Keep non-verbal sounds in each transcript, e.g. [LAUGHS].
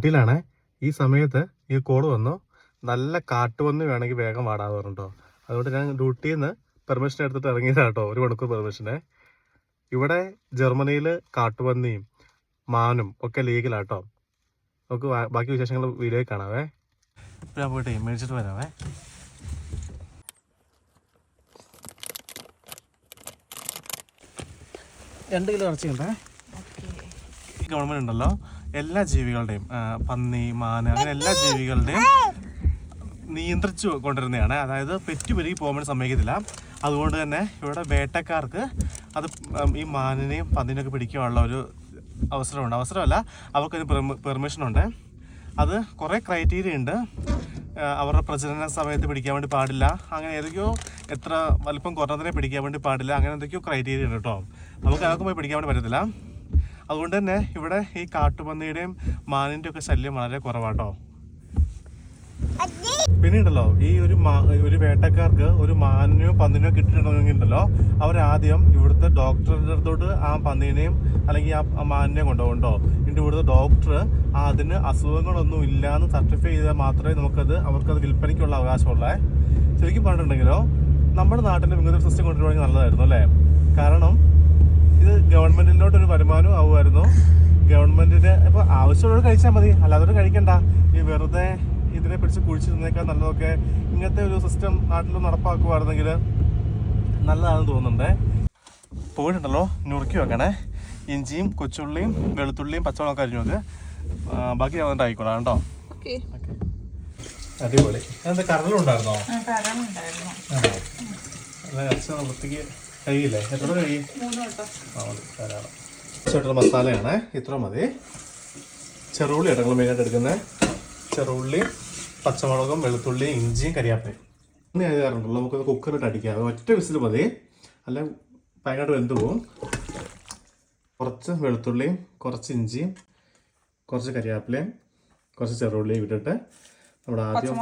ഊട്ടിയിലാണ് ഈ സമയത്ത് ഈ കോൾ വന്നു. നല്ല കാട്ട് വന്ന് വേണമെങ്കിൽ വേഗം വാടാതെ പറഞ്ഞിട്ടോ. അതുകൊണ്ട് ഞാൻ ഡ്യൂട്ടിയിൽ നിന്ന് പെർമിഷൻ എടുത്തിട്ട് ഇറങ്ങിയതാണ് കേട്ടോ. ഒരു മണിക്കൂർ പെർമിഷനെ. ഇവിടെ ജർമ്മനിയിൽ കാട്ടുപന്നിയും മാനും ഒക്കെ ലീഗലാട്ടോ. നമുക്ക് ബാക്കി വിശേഷങ്ങൾ വീഡിയോയിൽ കാണാവേ. ഞാൻ പോയിട്ട് മേടിച്ചിട്ട് വരാവേ. രണ്ട് കിലോ ഇറച്ചിയുണ്ടേ? ഗവൺമെന്റ് ഉണ്ടല്ലോ. എല്ലാ ജീവികളുടെയും പന്നി മാന് അങ്ങനെ എല്ലാ ജീവികളുടെയും നിയന്ത്രിച്ചു കൊണ്ടിരുന്നതാണ്. അതായത് പെറ്റു പെരുകി പോകാൻ വേണ്ടി സമ്മതിക്കത്തില്ല. അതുകൊണ്ട് തന്നെ ഇവിടെ വേട്ടക്കാർക്ക് അത് ഈ മാനിനെയും പന്നിനെയൊക്കെ പിടിക്കാനുള്ള ഒരു അവസരമുണ്ട്. അവസരമല്ല അവർക്കൊരു പെർമിഷൻ ഉണ്ട് അത് കുറേ ക്രൈറ്റീരിയ ഉണ്ട്. അവരുടെ പ്രജനന സമയത്ത് പിടിക്കാൻ വേണ്ടി പാടില്ല. അങ്ങനെ ഏതൊക്കെയോ എത്ര വലിപ്പം കുറഞ്ഞതിനെ പിടിക്കാൻ വേണ്ടി പാടില്ല. അങ്ങനെ എന്തൊക്കെയോ ക്രൈറ്റീരിയ ഉണ്ട് കേട്ടോ. നമുക്ക് അതൊക്കെ പോയി പിടിക്കാൻ വേണ്ടി പറ്റത്തില്ല. അതുകൊണ്ട് തന്നെ ഇവിടെ ഈ കാട്ടുപന്നിയുടെയും മാനിന്റെ ഒക്കെ ശല്യം വളരെ കുറവാട്ടോ. പിന്നീടല്ലോ ഈ ഒരു ഒരു വേട്ടക്കാർക്ക് ഒരു മാനിനെയോ പന്നിനെയോ അവർ അവരാദ്യം ഇവിടുത്തെ ഡോക്ടറിന്റെ അടുത്തോട്ട് ആ പന്നീനെയും അല്ലെങ്കിൽ ആ മാനിനെയും കൊണ്ടുപോകണ്ടോ? എന്നിട്ട് ഇവിടുത്തെ ഡോക്ടർ അതിന് അസുഖങ്ങളൊന്നും ഇല്ലാന്ന് സർട്ടിഫൈ ചെയ്താൽ മാത്രമേ നമുക്കത് അവർക്കത് വിൽപ്പനയ്ക്കുള്ള അവകാശമുള്ളേ. ശരിക്കും പറഞ്ഞിട്ടുണ്ടെങ്കിലോ നമ്മുടെ നാട്ടിൽ ഇങ്ങനത്തെ സിസ്റ്റം കൊണ്ടുവരുവാണെങ്കിൽ നല്ലതായിരുന്നു അല്ലേ? കാരണം ഗവൺമെന്റിലോട്ടൊരു വരുമാനം ആവുമായിരുന്നു. ഗവൺമെന്റിന് ഇപ്പൊ ആവശ്യമുള്ളവർ കഴിച്ചാൽ മതി. അല്ലാതെ കഴിക്കണ്ട. ഈ വെറുതെ ഇതിനെ പിടിച്ച് കുഴിച്ചു നിന്നേക്കാൾ നല്ലതൊക്കെ ഇങ്ങനത്തെ ഒരു സിസ്റ്റം നാട്ടിൽ നടപ്പാക്കുവായിരുന്നെങ്കിൽ നല്ലതാണെന്ന് തോന്നുന്നുണ്ടേ. പോയിട്ടുണ്ടല്ലോ നുറുക്കി വെക്കണേ. ഇഞ്ചിയും കൊച്ചുള്ളിയും വെളുത്തുള്ളിയും പച്ചമുളകൊക്കെ അരിഞ്ഞു നോക്ക് ബാക്കി ഞാൻ വന്നിട്ട് ആയിക്കോളാം കേട്ടോ. അടിപൊളി. എന്താ കടലുണ്ടായിരുന്നോ കരമുണ്ടായിരുന്നു അച്ഛൻ വൃത്തിക്ക് കഴിയില്ലേ എത്ര കഴിയും ആ മതി ധാരാളം. ചേട്ടൻ മസാലയാണ് ഇത്ര മതി. ചെറുള്ളി ഇടങ്ങൾ മെയിനായിട്ട് എടുക്കുന്നത് ചെറുള്ളി പച്ചമുളകും വെളുത്തുള്ളിയും ഇഞ്ചിയും കരിയാപ്പയും. ഇന്ന് അത് നമുക്ക് നമുക്കൊന്ന് കുക്കറിട്ട് അടിക്കാം. ഒറ്റ വിസിൽ മതി. അല്ല ഭയങ്കര വെന്ത് പോവും. കുറച്ച് വെളുത്തുള്ളിയും കുറച്ച് ഇഞ്ചിയും കുറച്ച് കരിയാപ്പിലയും കുറച്ച് ചെറുള്ളിയും ഇട്ടിട്ട് നമ്മുടെ ആദ്യം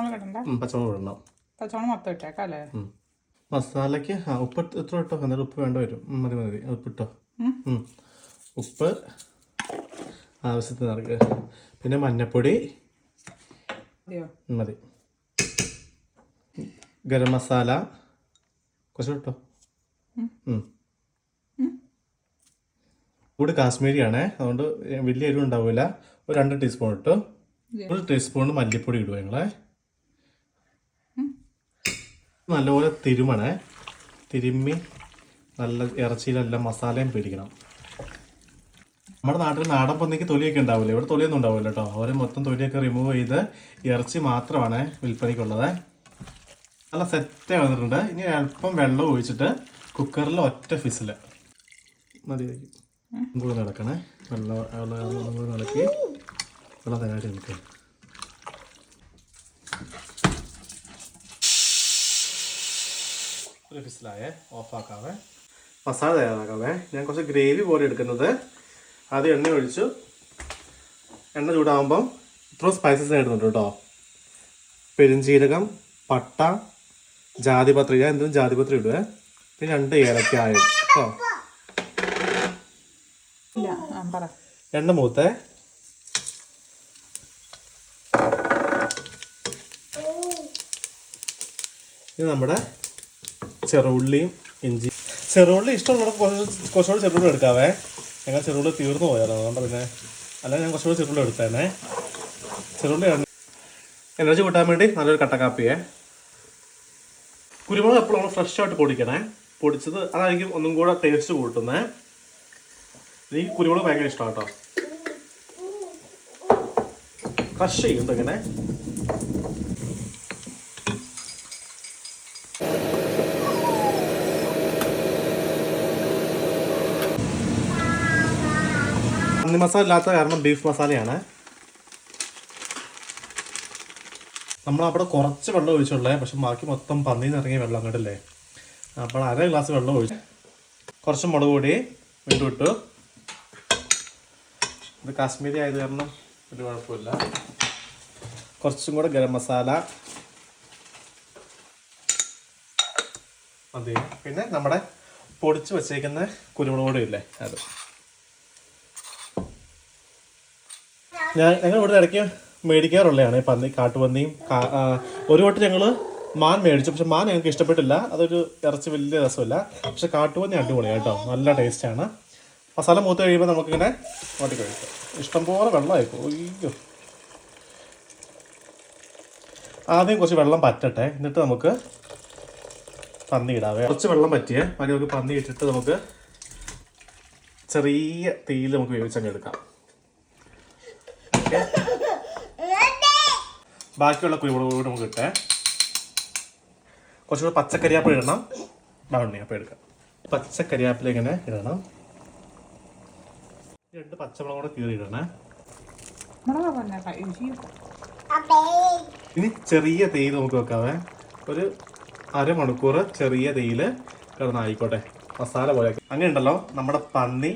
പച്ചമുളക് ഇടണം. പച്ചമുളക് മൊത്തം ഇട്ടേക്കാം അല്ലേ. മസാലയ്ക്ക് ആ ഉപ്പ് എത്ര ഇട്ടോ? എന്നാലും ഉപ്പ് വേണ്ട വരും. മതി മതി ഉപ്പ് ഇട്ടോ ഉം. ഉം. ഉപ്പ് ആവശ്യത്തിന് ഇറക്കുക. പിന്നെ മഞ്ഞപ്പൊടി. മതി. ഗരം മസാല. കുറച്ച് ഇട്ടോ കൂടി കാശ്മീരി ആണേ അതുകൊണ്ട് വലിയ എരിവ് ഉണ്ടാവില്ല. ഒരു രണ്ട് ടീസ്പൂൺ ഇട്ടു. ഒരു ടീസ്പൂൺ മല്ലിപ്പൊടി ഇടുക ഞങ്ങളെ നല്ലപോലെ തിരുമണേ തിരുമ്മി നല്ല ഇറച്ചിയിലെല്ലാം മസാലയും പിടിക്കണം നമ്മുടെ നാട്ടിൽ നാടൻ പന്നിക്ക് തൊലിയൊക്കെ ഉണ്ടാവില്ല ഇവിടെ തൊലിയൊന്നും ഉണ്ടാവില്ല കേട്ടോ അവർ മൊത്തം തൊലിയൊക്കെ റിമൂവ് ചെയ്ത് ഇറച്ചി മാത്രമാണ് വിൽപ്പനയ്ക്കുള്ളത് നല്ല സെറ്റ് വന്നിട്ടുണ്ട് ഇനി അല്പം വെള്ളം ഒഴിച്ചിട്ട് കുക്കറിൽ ഒറ്റ ഫിസിൽ മതി കൂടെ നടക്കണേ വെള്ളം വെള്ളം കൂടെ നടക്കി വെള്ളം തയ്യാറായിട്ട് നിൽക്കുക ഒരു ഫിസിലായേ ഓഫാക്കാവേ. മസാല തയ്യാറാക്കാവേ. ഞാൻ കുറച്ച് ഗ്രേവി പോലെ എടുക്കുന്നത്. ആദ്യം എണ്ണ ഒഴിച്ചു. എണ്ണ ചൂടാകുമ്പം ഇത്ര സ്പൈസസ് ഇടുന്നുണ്ട് കേട്ടോ. പെരുംജീരകം പട്ട ജാതിപത്രി. ഞാൻ എന്തെങ്കിലും ജാതിപത്രി ഇടുവേ. പിന്നെ രണ്ട് ഏലക്കായും. കേട്ടോ. എണ്ണ മൂത്തേ. ഇത് നമ്മുടെ ചെറുള്ളിയും ഇഞ്ചി ചെറുള്ളി ഇഷ്ടമുള്ള കുറച്ച് കുറച്ചുകൂടി ചെറുള്ളി എടുക്കാവേ. ഞങ്ങൾ ചെറുള്ളി തീർന്നു പോയാലോ അതുകൊണ്ട് പിന്നെ അല്ല ഞാൻ കുറച്ചുകൂടി ചെറുള്ളി എടുത്തേനെ. ചെറുള്ളി എനർജി കൂട്ടാൻ വേണ്ടി നല്ലൊരു കട്ടക്കാപ്പിയേ കുരുമുളക് എപ്പോഴും നമ്മൾ ഫ്രഷ് ആയിട്ട് പൊടിക്കണേ. പൊടിച്ചത് അതായിരിക്കും ഒന്നും കൂടെ ടേസ്റ്റ് കൂട്ടുന്നത് എനിക്ക് കുരുമുളക് ഭയങ്കര ഇഷ്ടമാണ് കേട്ടോ. ക്രഷ് ചെയ്യും ഇങ്ങനെ. പന്നി മസാല ഇല്ലാത്ത കാരണം ബീഫ് മസാലയാണ് നമ്മളവിടെ കുറച്ച് വെള്ളം ഒഴിച്ചുള്ളേ പക്ഷെ ബാക്കി മൊത്തം പന്നിയിൽ നിന്ന് ഇറങ്ങിയ വെള്ളം കണ്ടല്ലേ? അപ്പോൾ അര ഗ്ലാസ് വെള്ളം ഒഴിച്ചു കുറച്ച് മുളക് പൊടി വീണ്ടും ഇട്ടു ഇത് കാശ്മീരി ആയത് കാരണം ഒരു കുഴപ്പമില്ല. കുറച്ചും കൂടെ ഗരം മസാല മതി. പിന്നെ നമ്മുടെ പൊടിച്ച് വെച്ചേക്കുന്ന കുരുമുളക് പൊടി ഇല്ലേ അത്. ഞാൻ ഞങ്ങൾ ഇവിടെ ഇടയ്ക്ക് മേടിക്കാറുള്ളതാണ് പന്നി കാട്ടുപന്നിയും ഒരു വട്ടം ഞങ്ങൾ മാൻ മേടിച്ചു. പക്ഷെ മാൻ ഞങ്ങൾക്ക് ഇഷ്ടപ്പെട്ടില്ല. അതൊരു ഇറച്ചി വലിയ രസമില്ല. പക്ഷെ കാട്ടുപന്നി അടിപൊളിയാണ് കേട്ടോ. നല്ല ടേസ്റ്റാണ് മസാല മൂത്ത് കഴിയുമ്പോൾ നമുക്കിങ്ങനെ ഓട്ടി കഴിക്കാം. ഇഷ്ടംപോലെ വെള്ളമായിപ്പോ അയ്യോ. ആദ്യം കുറച്ച് വെള്ളം പറ്റട്ടെ. എന്നിട്ട് നമുക്ക് പന്നി ഇടാവേ. കുറച്ച് വെള്ളം പറ്റിയേ. അതിന് നമുക്ക് പന്നി ഇട്ടിട്ട് നമുക്ക് ചെറിയ തീയിൽ നമുക്ക് വേവിച്ചങ്ങ് എടുക്കാം. ഓക്കെ [LAUGHS] ബാക്കിയുള്ള കുരുമുളക് കൂടി നമുക്ക് ഇട്ടേ. കുറച്ചുകൂടെ പച്ചക്കരിയാപ്പിൾ ഇടണം. ബൗണ്ണി അപ്പം എടുക്കാം. പച്ചക്കറിയാപ്പിൽ ഇങ്ങനെ ഇടണം. രണ്ട് പച്ചമുളക് കൂടെ കീറി ഇടണേ. ഇനി ചെറിയ തേയിൽ നമുക്ക് വെക്കാവേ. ഒരു അരമണിക്കൂർ ചെറിയ തേയിൽ കിടന്നായിക്കോട്ടെ. മസാല പോലെ അങ്ങനെ ഉണ്ടല്ലോ നമ്മുടെ പന്നി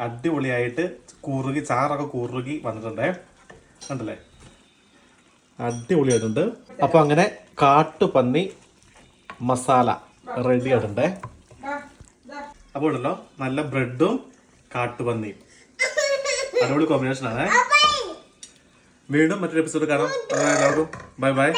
അടിപൊളിയായിട്ട് കുറുകി ചാറൊക്കെ കുറുകി വന്നിട്ടുണ്ടേ. കണ്ടല്ലേ? അടിപൊളിയായിട്ടുണ്ട്. അപ്പൊ അങ്ങനെ കാട്ടുപന്നി മസാല റെഡി ആയിട്ടുണ്ടേ. അപ്പോൾ ഉണ്ടല്ലോ നല്ല ബ്രെഡും കാട്ടുപന്നിയും അടിപൊളി കോമ്പിനേഷൻ ആണേ. വീണ്ടും മറ്റൊരു എപ്പിസോഡ് കാണാം. എല്ലാവർക്കും ബൈ ബൈ